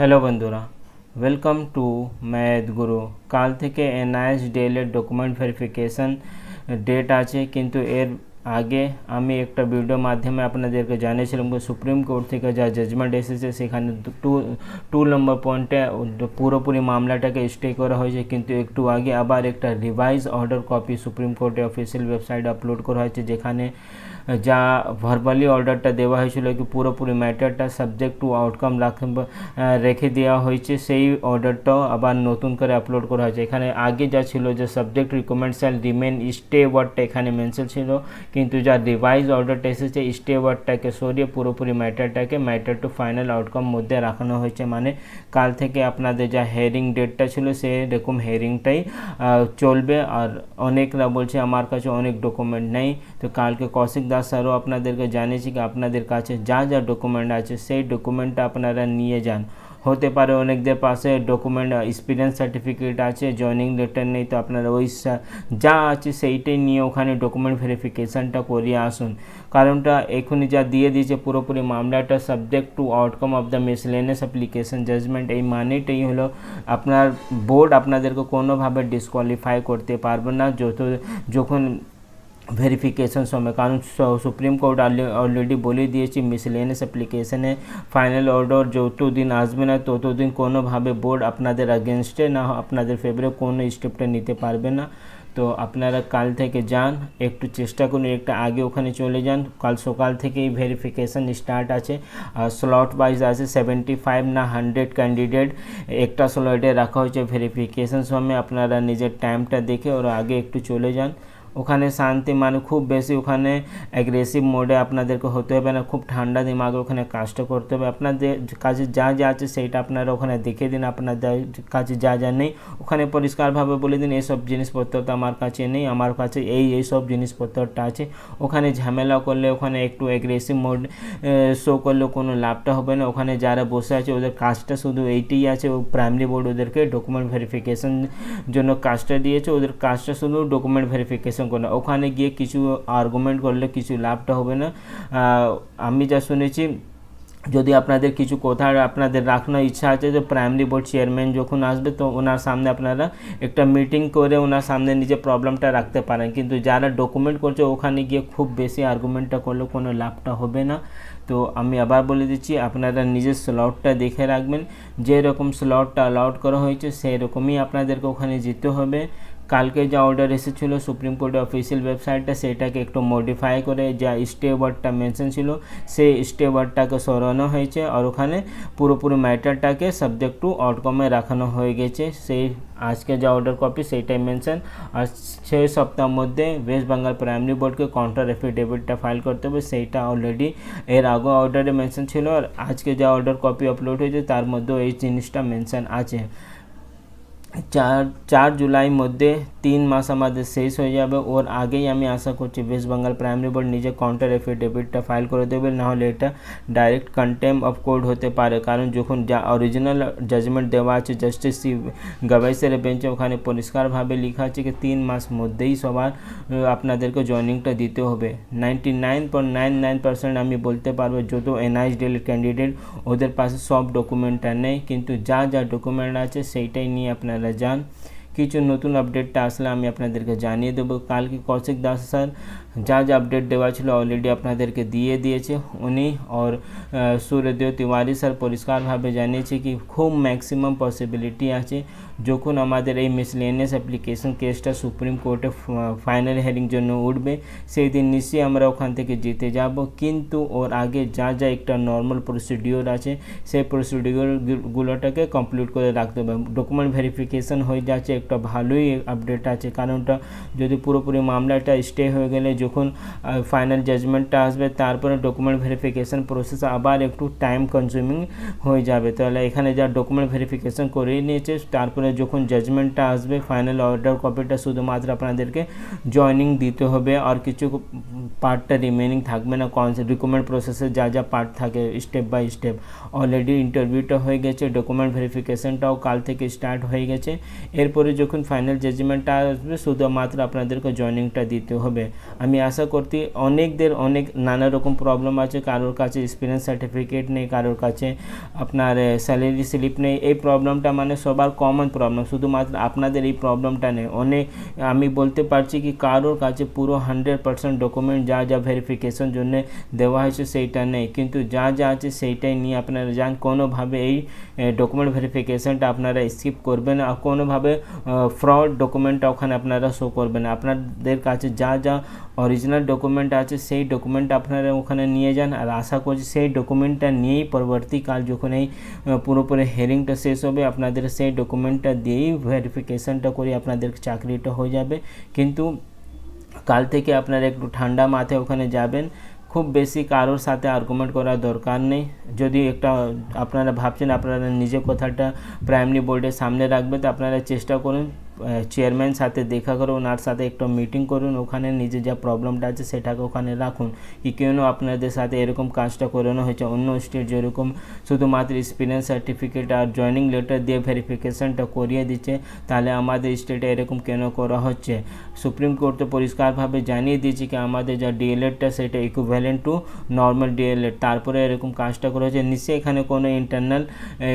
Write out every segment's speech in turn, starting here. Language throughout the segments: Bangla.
হ্যালো বন্ধুরা ওয়েলকাম টু ম্যাথ গুরু কাল থেকে এনআইএস ডেলের ডকুমেন্ট ভেরিফিকেশন ডেট আছে, কিন্তু এর আগে আমি একটা ভিডিও মাধ্যমে আপনাদেরকে জানিয়েছিলাম যে সুপ্রিম কোর্ট থেকে যা জাজমেন্ট এসেছে, সেখানে টু টু নম্বর পয়েন্টে পুরোপুরি মামলাটাকে স্টে করা হয়েছে, কিন্তু একটু আগে আবার একটা রিভাইজ অর্ডার কপি সুপ্রিম কোর্টের অফিসিয়াল ওয়েবসাইটে আপলোড করা হয়েছে, যেখানে যা ভার্বালি অর্ডারটা দেওয়া হয়েছিল কি পুরোপুরি ম্যাটারটা সাবজেক্ট টু আউটকাম রেখে দেওয়া হয়েছে, সেই অর্ডারটাও আবার নতুন করে আপলোড করা হয়েছে। এখানে আগে যা ছিল যে subject recommend shall remain stay ওয়ার্ডটা এখানে মেনশন ছিল, কিন্তু যা রিভাইজ অর্ডারটা এসেছে স্টে ওয়ার্ডটাকে সরিয়ে পুরোপুরি ম্যাটারটাকে ম্যাটার টু ফাইনাল আউটকাম মধ্যে রাখানো হয়েছে। মানে কাল থেকে আপনাদের যা হেয়ারিং ডেটটা ছিল সেরকম হেয়ারিংটাই চলবে। আর অনেকরা বলছে, আমার কাছে অনেক ডকুমেন্ট নেই। তো কালকে কৌশিক দাস স্যারও আপনাদেরকে জানিয়েছি কি আপনাদের কাছে যা যা ডকুমেন্ট আছে, সেই ডকুমেন্টটা আপনারা নিয়ে যান। হতে পারে অনেকদের পাশে ডকুমেন্ট এক্সপিরিয়েন্স সার্টিফিকেট আছে জয়নিং লেটার নেই, তো আপনারা ওই যা আছে সেইটাই নিয়ে ওখানে ডকুমেন্ট ভেরিফিকেশানটা করিয়ে আসুন। কারণটা এখনই যা দিয়ে দিয়েছে পুরোপুরি মামলাটা subject to outcome of the miscellaneous application judgement এই মানেটাই হলো আপনার বোর্ড আপনাদেরকে কোনোভাবে ডিসকোয়ালিফাই করতে পারবে না। যত যখন ভেরিফিকেশন সময় কারণ সুপ্রিম কোর্ট অলরেডি বলে দিয়েছি মিসলেনিয়াস অ্যাপ্লিকেশনে ফাইনাল অর্ডার যত দিন আসবে না ততদিন কোনোভাবে বোর্ড আপনাদের আগেনস্টে না আপনাদের ফেভারে কোনো স্টেপটা নিতে পারবে না তো আপনারা কাল থেকে যান একটু চেষ্টা করুন একটা আগে ওখানে চলে যান কাল সকাল থেকেই ভেরিফিকেশান স্টার্ট আছে আর স্লট ওয়াইজ আছে সেভেন্টি ফাইভ না হান্ড্রেড ক্যান্ডিডেট একটা স্লটে রাখা হয়েছে ভেরিফিকেশান সময় আপনারা নিজের টাইমটা দেখে ওর আগে একটু চলে যান ওখানে শান্তি মানে খুব বেশি ওখানে অ্যাগ্রেসিভ মোডে আপনাদেরকে হতে হবে না, খুব ঠান্ডা দিমাগে ওখানে কাজটা করতে হবে। আপনাদের কাছে যা যা আছে সেইটা আপনারা ওখানে দেখে দিন আপনাদের কাছে যা যা নেই, ওখানে পরিষ্কারভাবে বলে দিন এইসব জিনিসপত্রটা আমার কাছে নেই, আমার কাছে এই এই সব জিনিসপত্রটা আছে। ওখানে ঝামেলা করলে, ওখানে একটু অ্যাগ্রেসিভ মোড শো করলে কোনো লাভটা হবে না। ওখানে যারা বসে আছে, ওদের কাজটা শুধু এইটাই আছে, ও প্রাইমারি বোর্ড ওদেরকে ডকুমেন্ট ভেরিফিকেশন জন্য কাজটা দিয়েছে, ওদের কাজটা শুধু ডকুমেন্ট ভেরিফিকেশন করে না ওখানে গিয়ে কিছু আর্গুমেন্ট করলে কিছু লাভটা হবে না। আমি যা শুনেছি, যদি আপনাদের কিছু কথা আপনাদের রাখানোর ইচ্ছা আছে যে প্রাইমারি বোর্ড চেয়ারম্যান যখন আসবে, তো ওনার সামনে আপনারা একটা মিটিং করে ওনার সামনে নিজের প্রবলেমটা রাখতে পারেন। কিন্তু যারা ডকুমেন্ট করছে, ওখানে গিয়ে খুব বেশি আর্গুমেন্টটা করলে কোনো লাভটা হবে না। তো আমি আবার বলে দিচ্ছি, আপনারা নিজের স্লটটা দেখে রাখবেন। যেরকম স্লটটা অ্যালাউড করা হয়েছে সেই রকমই আপনাদেরকে ওখানে যেতে হবে। কালকে যা অর্ডার এসেছিল সুপ্রিম কোর্টের অফিসিয়াল ওয়েবসাইটটা সেটাকে একটু মডিফাই করে যা স্টে ওয়ার্ডটা মেনশন ছিল, সেই স্টে ওয়ার্ডটাকে সরানো হয়েছে আর ওখানে পুরোপুরি ম্যাটারটাকে সাবজেক্ট টু আউটকামে রাখানো হয়ে গেছে। সেই আজকে যা অর্ডার কপি সেইটাই মেনশন আর ছয় সপ্তাহের মধ্যে ওয়েস্ট বেঙ্গল প্রাইমারি বোর্ডকে কাউন্টার এফিডেভিটটা ফাইল করতে হবে, সেইটা অলরেডি এর আগে অর্ডারে মেনশন ছিল। আর আজকে যা অর্ডার কপি আপলোড হয়েছে, তার মধ্যেও এই জিনিসটা মেনশন আছে। চার চার জুলাই মধ্যে তিন মাস আমাদের শেষ হয়ে যাবে ওর আগেই আমি আশা করছি ওয়েস্ট বেঙ্গল প্রাইমারি বোর্ড নিজে কাউন্টার এফিডেভিটটা ফাইল করে দেবে, নাহলে এটা ডাইরেক্ট কন্টেম অফ কোর্ট হতে পারে। কারণ যখন যা অরিজিনাল জাজমেন্ট দেওয়া আছে জাস্টিস সি গাভাইসের বেঞ্চে ওখানে পরিষ্কারভাবে লেখা আছে কি তিন মাস মধ্যেই সবার আপনাদেরকে জয়নিংটা দিতে হবে। Ninety nine point nine nine percent আমি বলতে পারব, যত এনআইএস ডেল ক্যান্ডিডেট ওদের পাশে সব ডকুমেন্টটা নেই, কিন্তু যা যা ডকুমেন্ট আছে সেইটাই নিয়ে আপনারা যান। কিছু নতুন আপডেটটা আসলে আমি আপনাদেরকে জানিয়ে দেবো। কালকে কৌশিক দাস স্যার যা যা আপডেট দেওয়া ছিল অলরেডি আপনাদেরকে দিয়ে দিয়েছে উনি और সূর্যদেব তিওয়ারি স্যার পরিষ্কারভাবে জানিয়েছে কি খুব ম্যাক্সিমাম পসিবিলিটি আছে যখন আমাদের এই মিসলেনিয়াস অ্যাপ্লিকেশন কেসটা সুপ্রিম কোর্টে ফাইনাল হিয়ারিং জন্য উঠবে সেই দিন নিশ্চয়ই আমরা ওখান থেকে জিতে যাব। কিন্তু ওর আগে যা যা একটা নর্মাল প্রসিডিওর আছে সেই প্রসিডিওরগুলোটাকে কমপ্লিট করে রাখতে হবে। ডকুমেন্ট ভেরিফিকেশন হয়ে যাচ্ছে, একটা ভালোই আপডেট আছে। কারণটা যদি পুরোপুরি মামলাটা স্টে হয়ে গেলে যখন ফাইনাল জাজমেন্টটা আসবে, তারপরে ডকুমেন্ট ভেরিফিকেশন প্রসেস আবার একটু টাইম কনজিউমিং হয়ে যাবে। তাহলে এখানে যা ডকুমেন্ট ভেরিফিকেশন করে নিয়েছে, তারপরে যখন জাজমেন্টটা আসবে ফাইনাল অর্ডার কপিটা শুধুমাত্র আপনাদেরকে জয়নিং দিতে হবে, আর কিছু পার্টটা রিমেনিং থাকবে না। রিকমেন্ড প্রসেসে যা যা পার্ট থাকে স্টেপ বাই স্টেপ অলরেডি ইন্টারভিউটা হয়ে গেছে ডকুমেন্ট ভেরিফিকেশনটাও কাল থেকে স্টার্ট হয়ে গেছে। এরপরে যখন ফাইনাল জাজমেন্টটা আসবে, শুধুমাত্র আপনাদেরকে জয়নিংটা দিতে হবে। আমি আমি আশা করছি অনেকদের অনেক নানা রকম প্রবলেম আছে। কারোর কাছে এক্সপিরিয়েন্স সার্টিফিকেট নেই, কারোর কাছে আপনার স্যালারি স্লিপ নেই। এই প্রবলেমটা মানে সবার কমন প্রবলেম শুধুমাত্র আপনাদের এই প্রবলেমটা নেই। অনেক আমি বলতে পারছি কি, কারোর কাছে পুরো হান্ড্রেড পার্সেন্ট ডকুমেন্ট যা যা ভেরিফিকেশন জন্য দেওয়া হয়েছে সেইটা নেই। কিন্তু যা যা আছে সেইটাই নিয়ে আপনারা যান। কোনোভাবে এই ডকুমেন্ট ভেরিফিকেশনটা আপনারা স্কিপ করবেন আর কোনোভাবে ফ্রড ডকুমেন্টটা ওখানে আপনারা শো করবেন আপনাদের কাছে যা যা অরিজিনাল ডকুমেন্ট আছে, সেই ডকুমেন্ট আপনারা ওখানে নিয়ে যান। আর আশা করছি সেই ডকুমেন্টটা নিয়েই পরবর্তীকাল যখন এই পুরোপুরি হেয়ারিংটা শেষ হবে, আপনাদের সেই ডকুমেন্টটা দিয়েই ভেরিফিকেশনটা করে, আপনাদের চাকরিটা হয়ে যাবে। কিন্তু কাল থেকে আপনারা একটু ঠান্ডা মাথায় ওখানে যাবেন। খুব বেশি কারোর সাথে আর্গুমেন্ট করার দরকার নেই। যদি একটা, আপনারা ভাবছেন আপনারা নিজে কথাটা প্রাইমারি বোর্ডের সামনে রাখবে তো আপনারা চেষ্টা করুন। চেয়ারম্যান সাথে দেখা করুন ওনার সাথে একটা মিটিং করুন, ওখানে নিজে যা প্রবলেমটা আছে সেটাকে ওখানে রাখুন। কি কেন আপনাদের সাথে এরকম কাজটা করানো হয়েছে? অন্য স্টেট যেরকম শুধুমাত্র এক্সপিরিয়েন্স সার্টিফিকেট আর জয়নিং লেটার দিয়ে ভেরিফিকেশনটা করিয়ে দিচ্ছে, তাহলে আমাদের স্টেটে এরকম কেন করা হচ্ছে? সুপ্রিম কোর্ট তো পরিষ্কারভাবে জানিয়ে দিয়েছে কি, আমাদের যা ডিএলএডটা সেটা ইকুইভ্যালেন্ট টু নর্মাল ডিএলএড তারপরে এরকম কাজটা করা হচ্ছে নিশ্চয়ই এখানে কোনো ইন্টারনাল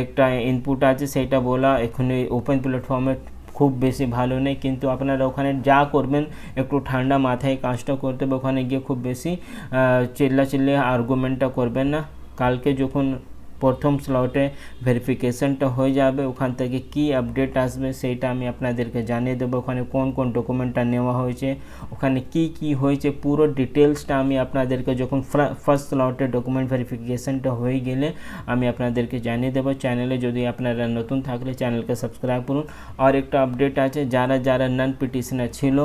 একটা ইনপুট আছে, সেটা বলা এখানে ওপেন প্ল্যাটফর্মে খুব বেশি ভালো নেই, কিন্তু আপনারা ওখানে যা করবেন, একটু ঠান্ডা মাথায় কাজটা করতে হবে, ওখানে গিয়ে খুব বেশি চিল্লা চিল্লি আর্গুমেন্টটা করবেন না। কালকে যখন প্রথম স্লটে ভেরিফিকেশনটা হয়ে যাবে, ওখান থেকে কি আপডেট আসবে সেইটা আমি আপনাদেরকে জানিয়ে দেবো, ওখানে কোন কোন ডকুমেন্টটা নেওয়া হয়েছে, ওখানে কি কি হয়েছে, পুরো ডিটেলসটা আমি আপনাদেরকে যখন ফার্স্ট স্লটে ডকুমেন্ট ভেরিফিকেশনটা হয়ে গেলে আমি আপনাদেরকে জানিয়ে দেবো। চ্যানেলে যদি আপনারা নতুন থাকলে চ্যানেলকে সাবস্ক্রাইব করুন। আর একটা আপডেট আছে, যারা যারা নন পিটিশনার ছিল,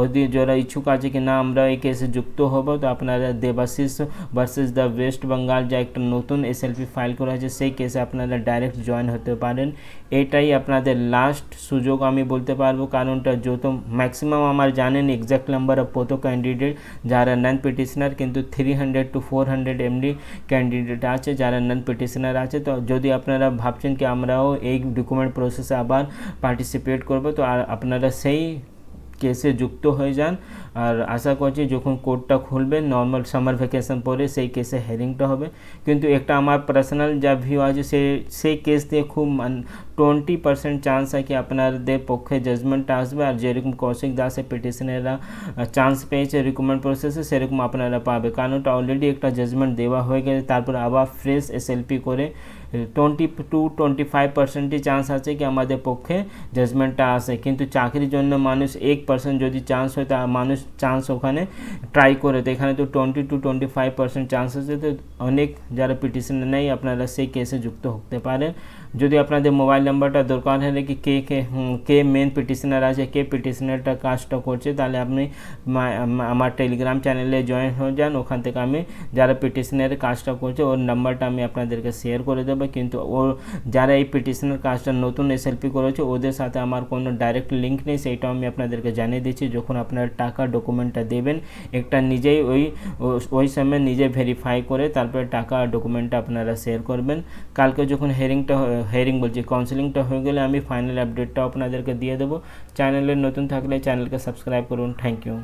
ওদের যারা ইচ্ছুক আছে কি না, আমরা এই কেসে যুক্ত হব। তো আপনারা Debashis versus the West Bengal যা একটা নতুন এসএলপি ফাইল করা হয়েছে, সেই কেসে আপনারা ডাইরেক্ট জয়েন হতে পারেন। এটাই আপনাদের লাস্ট সুযোগ আমি বলতে পারব, কারণটা যত ম্যাক্সিমাম আমার জানেন এক্সাক্ট নাম্বার অফ কত ক্যান্ডিডেট যারা নন পিটিশনার কিন্তু three hundred to four hundred MD candidate আছে, যারা নন পিটিশনার আছে। তো যদি আপনারা ভাবছেন কি আমরাও এই ডকুমেন্ট প্রসেসে আবার পার্টিসিপেট করব, তো আপনারা সেই কেসে যুক্ত হয়ে যান। আর আশা করছি যখন কোর্টটা খুলবে নর্মাল সামার ভ্যাকেশন পরে সেই কেসে হেয়ারিংটা হবে। কিন্তু একটা আমার পার্সোনাল যা ভিউ আছে, সে, সেই কেস দিয়ে খুব টোয়েন্টি পার্সেন্ট চান্স কি আপনাদের পক্ষে জাজমেন্টটা আসবে। আর যেরকম কৌশিক দাসের পিটিশনেরা চান্স পেয়েছে রিকমেন্ড প্রসেসে সেরকম আপনারা পাবে। কারণটা অলরেডি একটা জাজমেন্ট দেওয়া হয়ে গেছে। তারপর আবার ফ্রেশ এসএলপি করে টোয়েন্টি টু টোয়েন্টি ফাইভ পার্সেন্টই চান্স আছে কি আমাদের পক্ষে জাজমেন্টটা আসে। কিন্তু চাকরির জন্য মানুষ এক পার্সেন্ট যদি চান্স হয়, তা মানুষ চান্স ওখানে ট্রাই করে। তো এখানে তো twenty to twenty five percent chance আছে। তো অনেক যারা পিটিশন নেই আপনারা সেই কেসে যুক্ত হতে পারেন। যদি আপনাদের মোবাইল নাম্বারটা দরকার হলে কি কে কে কে মেন পিটিশনার আছে, কে পিটিশনারটা কাজটা করছে, তাহলে আপনি আমার টেলিগ্রাম চ্যানেলে জয়েন হয়ে যান। ওখান থেকে আমি যারা পিটিশনারের কাজটা করছে, ওর নাম্বারটা আমি আপনাদেরকে শেয়ার করে দেবো। কিন্তু ও, যারা এই পিটিশনের কাজটা নতুন এসএলপি করেছে, ওদের সাথে আমার কোনো ডাইরেক্ট লিঙ্ক নেই। সেইটাও আমি আপনাদেরকে জানিয়ে দিচ্ছি। যখন আপনারা টাকা ডকুমেন্টটা দেবেন, একটা নিজেই ওই ওই সময় নিজে ভেরিফাই করে, তারপরে টাকা ডকুমেন্টটা আপনারা শেয়ার করবেন। কালকে যখন হেয়ারিংটা হেয়ারিং বলছি কাউন্সেলিংটা হয়ে গেলে আমি ফাইনাল আপডেটটা আপনাদেরকে দিয়ে দেবো। চ্যানেলে নতুন থাকলে চ্যানেলকে সাবস্ক্রাইব করুন। Thank you